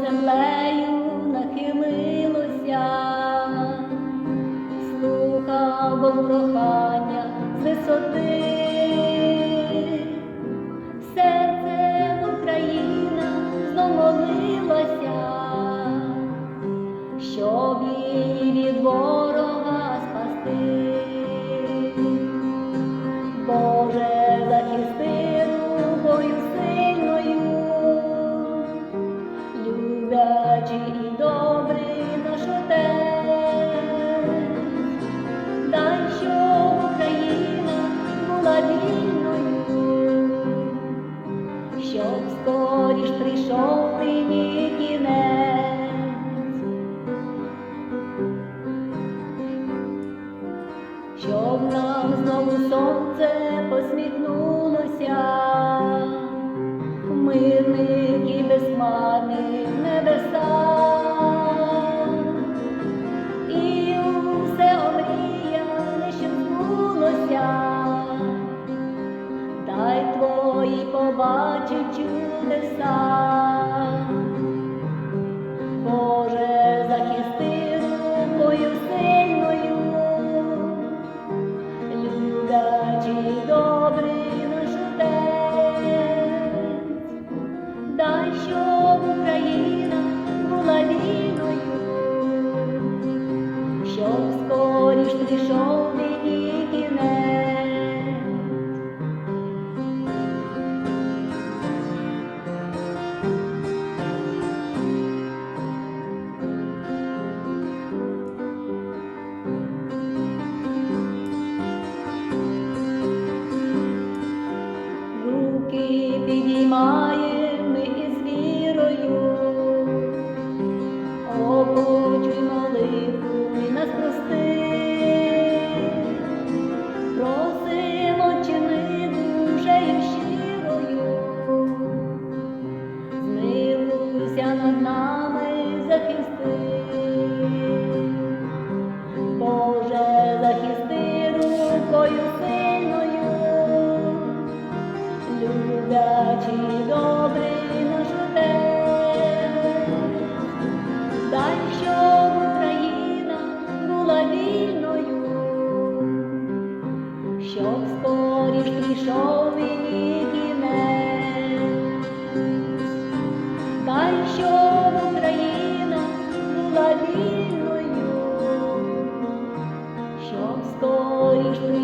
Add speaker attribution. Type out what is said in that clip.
Speaker 1: землею нахилилося, слухав Бог прохання з висоти, серце Україна знов молилася, щоб її від ворога спасти, Боже захисти. Люблячий і добрий наш отець, дай, щоб Україна була вільною, щоб скоріш прийшов нині кінець. щоб нам знову сонце посміхнулося, твої чудеса. Боже, захисти рукою сильною, люблячий добрий наш отець, дай, щоб Україна була вільною, щоб скоріш прийшов рукою сильною, люблячий добрий наш отець, дай, щоб Україна була вільною, щоб скоріш прийшов і кінець, дай, щоб Україна була вільною, скоріш